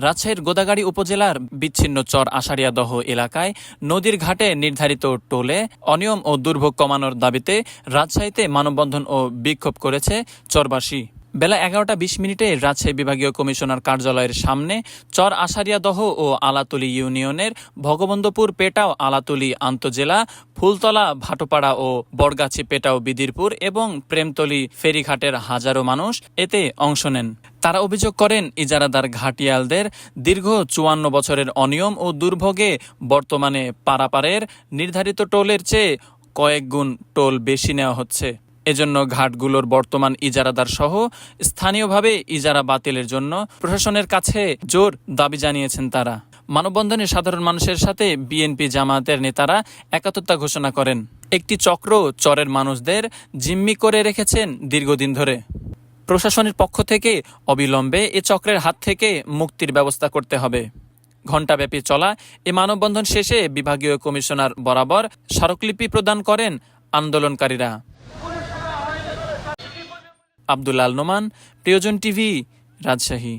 রাজশাহীর গোদাগাড়ি উপজেলার বিচ্ছিন্ন চর আষাড়িয়াদহ এলাকায় নদীর ঘাটে নির্ধারিত টোলে অনিয়ম ও দুর্ভোগ কমানোর দাবিতে রাজশাহীতে মানববন্ধন ও বিক্ষোভ করেছে চরবাসী। বেলা এগারোটা বিশ মিনিটে রাজশাহী বিভাগীয় কমিশনার কার্যালয়ের সামনে চর আষাঢ়িয়াদহ ও আলাতুলি ইউনিয়নের ভগবন্ধপুর পেটাও, আলাতুলি আন্তজেলা, ফুলতলা, ভাটোপাড়া ও বরগাছি পেটাও, বিদিরপুর এবং প্রেমতলি ফেরিঘাটের হাজারো মানুষ এতে অংশ নেন। তারা অভিযোগ করেন, ইজারাদার ঘাটিয়ালদের দীর্ঘ চুয়ান্ন বছরের অনিয়ম ও দুর্ভোগে বর্তমানে পারাপারের নির্ধারিত টোলের চেয়ে কয়েক গুণ টোল বেশি নেওয়া হচ্ছে। এজন্য ঘাটগুলোর বর্তমান ইজারাদার সহ স্থানীয়ভাবে ইজারা বাতিলের জন্য প্রশাসনের কাছে জোর দাবি জানিয়েছেন তারা। মানববন্ধনে সাধারণ মানুষের সাথে বিএনপি জামায়াতের নেতারা একাত্মতা ঘোষণা করেন। একটি চক্র চরের মানুষদের জিম্মি করে রেখেছেন দীর্ঘদিন ধরে। প্রশাসনের পক্ষ থেকে অবিলম্বে এ চক্রের হাত থেকে মুক্তির ব্যবস্থা করতে হবে। ঘণ্টাব্যাপী চলা এ মানববন্ধন শেষে বিভাগীয় কমিশনার বরাবর স্মারকলিপি প্রদান করেন আন্দোলনকারীরা। আব্দুল আল নোমান প্রিয়জন টিভি রাজশাহী।